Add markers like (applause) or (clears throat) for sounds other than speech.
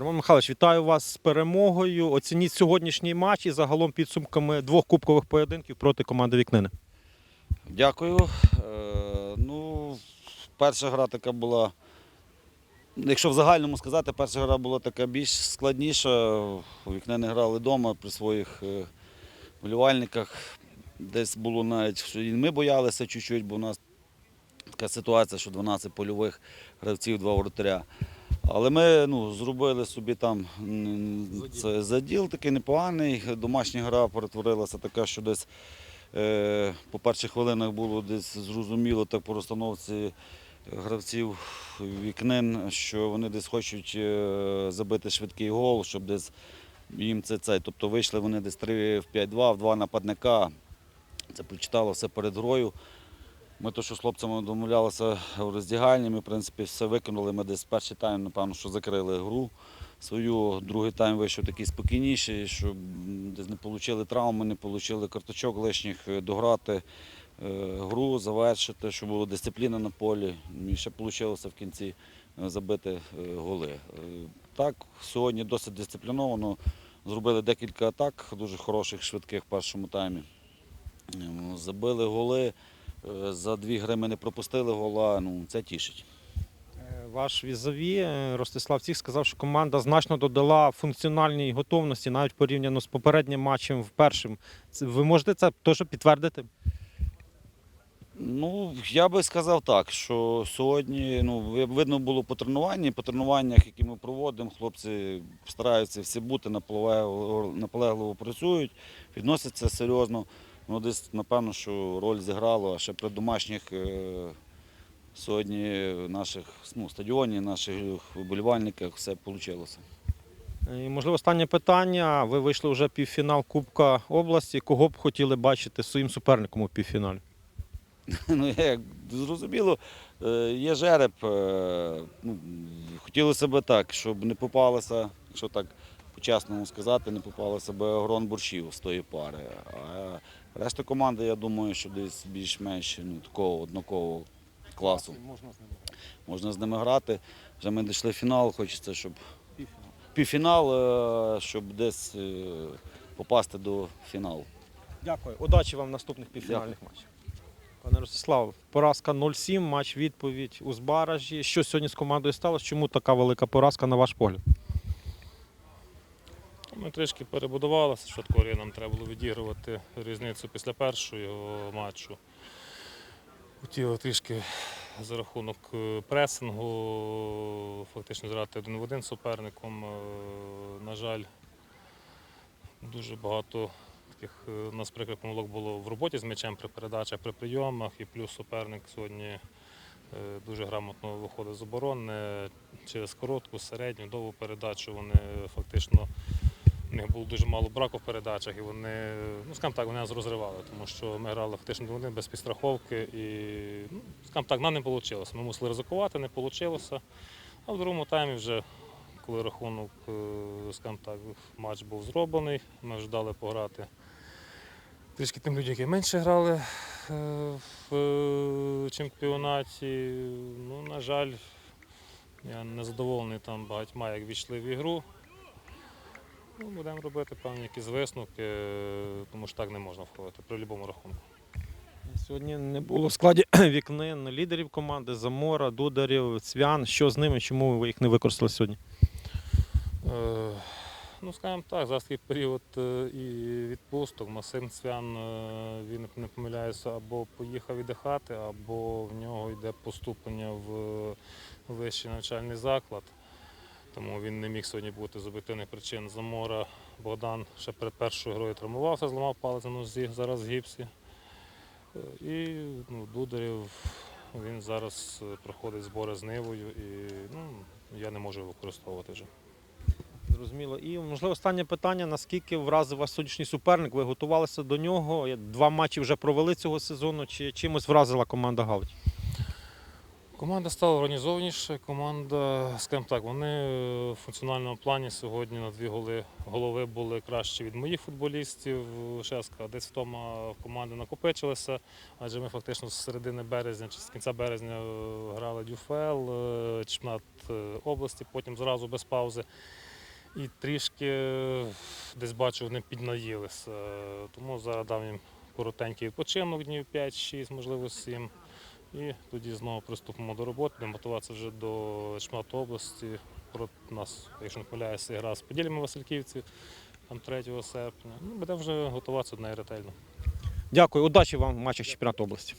Роман Михайлович, вітаю вас з перемогою. Оцініть сьогоднішній матч і загалом підсумками двох кубкових поєдинків проти команди Вікнини. Дякую. Е, ну, перша гра така була. Якщо в загальному сказати, перша гра була така більш складніша. Вікна грали вдома при своїх е, вболівальниках. Десь було навіть, що і ми боялися чуть-чуть, бо у нас така ситуація, що 12 польових гравців, два воротаря. Але ми ну, зробили собі там це заділ такий непоганий. Домашня гра перетворилася така, що десь Е, По перших хвилинах було десь зрозуміло так по розстановці гравців вікнин, що вони десь хочуть е, забити швидкий гол, щоб десь їм це цей. Тобто вийшли вони десь 3 в 5-2, в два нападника. Це прочитало все перед грою. Ми то, що з хлопцями домовлялися в роздягальні, ми, в принципі, все виконали. Ми десь перший тайм, напевно, що закрили гру свою. Другий тайм вийшов такий спокійніший, щоб десь не отримали травми, не отримали карточок лишніх, е, дограти е, гру, завершити, щоб була дисципліна на полі. І ще вийшло в кінці е, забити голи. Так, сьогодні досить дисципліновано. Зробили декілька атак, дуже хороших, швидких в першому таймі. Е, Забили голи. Е, За дві гри ми не пропустили гола. Ну, це тішить. Е, Ваш візові е, Ростислав Ціх сказав, що команда значно додала функціональній готовності навіть порівняно з попереднім матчем в першим. Ви можете це теж підтвердити? Ну, я би сказав так, що сьогодні ну, видно було по тренуванні, по тренуваннях, які ми проводимо, хлопці стараються всі бути наполегливо, наполегливо працюють, відносяться серйозно. Ну, десь, напевно, що роль зіграла, а ще при домашніх е, сьогодні наших ну, стадіоні, наших вболівальниках все вийшло. І, можливо, останнє питання. Ви вийшли вже в півфінал Кубка області. Кого б хотіли бачити своїм суперником у півфіналі? (laughs) Ну, як зрозуміло, е, є жереб. е, Ну, хотілося б так, щоб не попалося, якщо так по-чесному сказати, не попалося б грон борщів з тої пари. А решта команди, я думаю, що десь більш-менш ну, такого однакового класу. Можна з ними грати. Вже ми дійшли в фінал, хочеться, щоб півфінал, е, щоб десь е, попасти до фіналу. Дякую. Удачі вам в наступних півфінальних матчах. Пане Ростислав, поразка 0-7, матч відповідь у Збаражі. Що сьогодні з командою сталося? Чому така велика поразка, на ваш погляд? Ми трішки перебудувалися, що такої нам треба було відігрувати різницю після першого матчу. Хотіли трішки за рахунок е, пресингу, фактично зіграти один в один суперником. Е, На жаль, дуже багато таких е, у нас прикрих помилок було в роботі з м'ячем при передачах, при прийомах, і плюс суперник сьогодні дуже грамотно виходить з оборони через коротку, середню, довгу передачу. Вони фактично у них було дуже мало браку в передачах, і вони, ну скажімо так, вони нас розривали, тому що ми грали фактично до один без підстраховки. І, ну, скажімо так, нам не вийшло. Ми мусили ризикувати, не вийшло. А в другому таймі вже, коли рахунок, е, скажімо так, матч був зроблений, ми вже дали пограти. Трішки тим людям, які менше грали е, в е, чемпіонаті. Ну, на жаль, я не задоволений там багатьма, як війшли в ігру. Ну, будемо робити певні якісь висновки, тому що так не можна входити при будь-якому рахунку. Сьогодні не було в складі (clears throat) вікнин лідерів команди Замора, Дударів, Цвян. Що з ними? Чому ви їх не використали сьогодні? Е, ну, скажімо так, зараз такий період е, і відпусток. Масим Цвян, е, він не помиляюся, або поїхав віддихати, або в нього йде поступлення в вищий навчальний заклад. Тому він не міг сьогодні бути з об'єктивних причин. Замора Богдан ще перед першою грою травмувався, зламав палець на нозі, зараз в гіпсі. Е, І ну, Дударів він зараз е, проходить збори з нивою і ну, я не можу його використовувати вже. Зрозуміло. І можливо останнє питання: наскільки вразив вас сьогоднішній суперник? Ви готувалися до нього? Два матчі вже провели цього сезону. Чи чимось вразила команда Галич? Команда стала організованіше. Команда, скажімо так, вони в функціональному плані сьогодні на дві голи, голови були кращі від моїх футболістів. Шеска десь втома команди накопичилася, адже ми фактично з середини березня чи з кінця березня е, грали дюфел, е, чемпіонат е, області, потім зразу без паузи. І трішки е, десь бачу, вони піднаїлися. Тому зараз дав їм коротенький відпочинок, днів 5-6, можливо 7. І тоді знову приступимо до роботи, будемо готуватися вже до чемпіонату області. Проти нас, якщо не помиляюся, гра з поділями Васильківці там 3 серпня. Ну, будемо вже готуватися до неї ретельно. Дякую, удачі вам в матчах чемпіонату області.